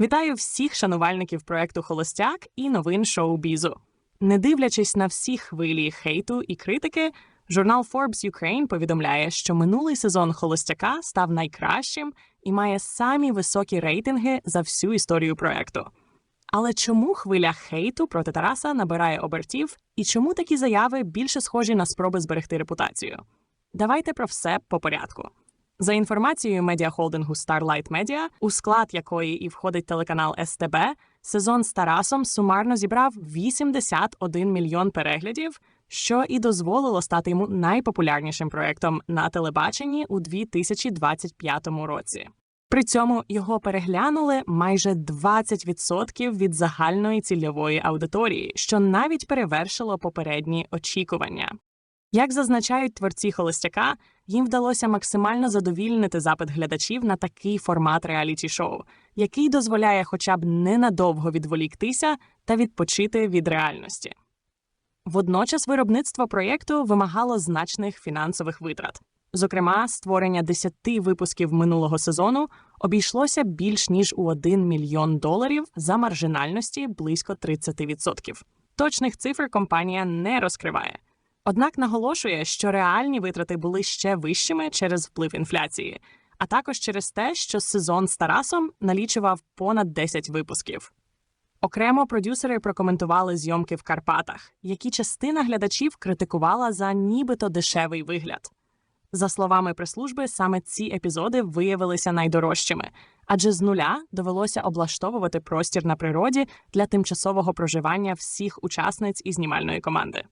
Вітаю всіх шанувальників проекту Холостяк і новин шоу-бізу. Не дивлячись на всі хвилі хейту і критики, журнал Forbes Ukraine повідомляє, що минулий сезон Холостяка став найкращим і має самі високі рейтинги за всю історію проекту. Але чому хвиля хейту проти Тараса набирає обертів, і чому такі заяви більше схожі на спроби зберегти репутацію? Давайте про все по порядку. За інформацією медіахолдингу Starlight Media, у склад якої і входить телеканал СТБ, сезон з Тарасом сумарно зібрав 81 мільйон переглядів, що і дозволило стати йому найпопулярнішим проектом на телебаченні у 2025 році. При цьому його переглянули майже 20% від загальної цільової аудиторії, що навіть перевершило попередні очікування. Як зазначають творці холостяка, їм вдалося максимально задовільнити запит глядачів на такий формат реаліті-шоу, який дозволяє хоча б ненадовго відволіктися та відпочити від реальності. Водночас виробництво проєкту вимагало значних фінансових витрат. Зокрема, створення 10 випусків минулого сезону обійшлося більш ніж у 1 мільйон доларів за маржинальності близько 30%. Точних цифр компанія не розкриває. Однак наголошує, що реальні витрати були ще вищими через вплив інфляції, а також через те, що сезон з Тарасом налічував понад 10 випусків. Окремо продюсери прокоментували зйомки в Карпатах, які частина глядачів критикувала за нібито дешевий вигляд. За словами прес-служби, саме ці епізоди виявилися найдорожчими, адже з нуля довелося облаштовувати простір на природі для тимчасового проживання всіх учасниць і знімальної команди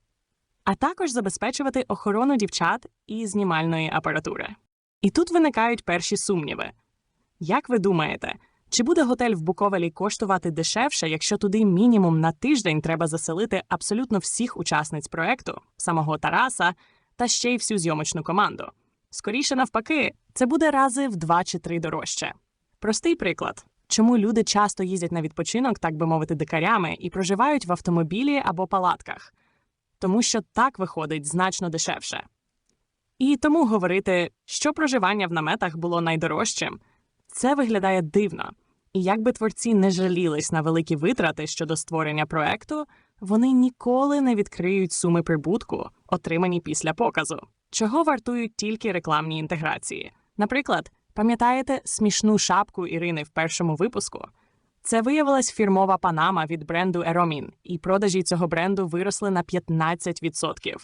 а також забезпечувати охорону дівчат і знімальної апаратури. І тут виникають перші сумніви. Як ви думаєте, чи буде готель в Буковелі коштувати дешевше, якщо туди мінімум на тиждень треба заселити абсолютно всіх учасниць проекту, самого Тараса та ще й всю зйомочну команду? Скоріше навпаки, це буде рази в два чи три дорожче. Простий приклад. Чому люди часто їздять на відпочинок, так би мовити, дикарями, і проживають в автомобілі або палатках? Тому що так виходить значно дешевше. І тому говорити, що проживання в наметах було найдорожчим, це виглядає дивно. І якби творці не жалілись на великі витрати щодо створення проекту, вони ніколи не відкриють суми прибутку, отримані після показу, чого вартують тільки рекламні інтеграції. Наприклад, пам'ятаєте смішну шапку Ірини в першому випуску? Це виявилась фірмова панама від бренду Eromin, і продажі цього бренду виросли на 15%.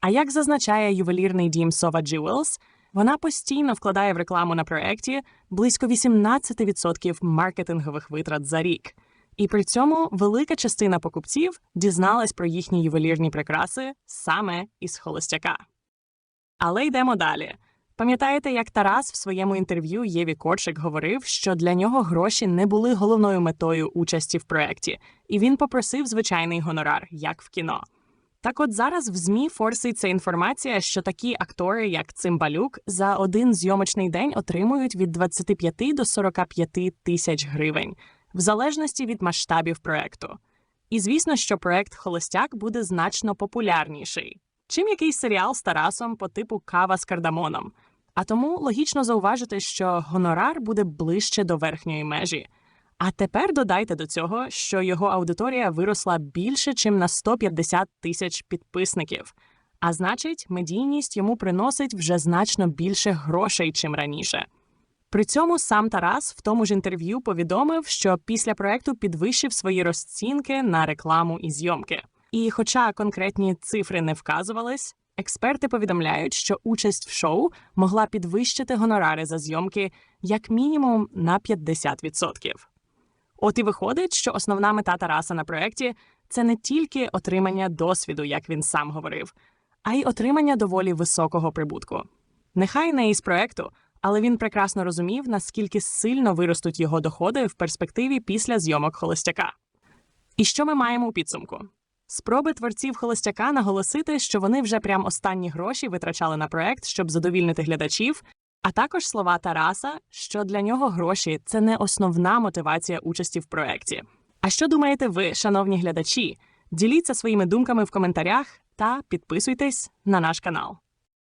А як зазначає ювелірний дім Sova Jewels, вона постійно вкладає в рекламу на проєкті близько 18% маркетингових витрат за рік. І при цьому велика частина покупців дізналась про їхні ювелірні прикраси саме із холостяка. Але йдемо далі. Пам'ятаєте, як Тарас в своєму інтерв'ю Єві Корчик говорив, що для нього гроші не були головною метою участі в проєкті, і він попросив звичайний гонорар, як в кіно. Так от зараз в ЗМІ форситься інформація, що такі актори, як Цимбалюк, за один зйомочний день отримують від 25 до 45 тисяч гривень, в залежності від масштабів проекту. І звісно, що проект Холостяк буде значно популярніший, чим якийсь серіал з Тарасом по типу Кава з кардамоном. А тому логічно зауважити, що гонорар буде ближче до верхньої межі. А тепер додайте до цього, що його аудиторія виросла більше, чим на 150 тисяч підписників. А значить, медійність йому приносить вже значно більше грошей, чим раніше. При цьому сам Тарас в тому ж інтерв'ю повідомив, що після проекту підвищив свої розцінки на рекламу і зйомки. І, хоча конкретні цифри не вказувались, Експерти повідомляють, що участь в шоу могла підвищити гонорари за зйомки як мінімум на 50%. От і виходить, що основна мета Тараса на проєкті це не тільки отримання досвіду, як він сам говорив, а й отримання доволі високого прибутку. Нехай не із проєкту, але він прекрасно розумів, наскільки сильно виростуть його доходи в перспективі після зйомок холостяка. І що ми маємо у підсумку? Спроби творців холостяка наголосити, що вони вже прям останні гроші витрачали на проект, щоб задовільнити глядачів, а також слова Тараса, що для нього гроші це не основна мотивація участі в проекті. А що думаєте ви, шановні глядачі? Діліться своїми думками в коментарях та підписуйтесь на наш канал.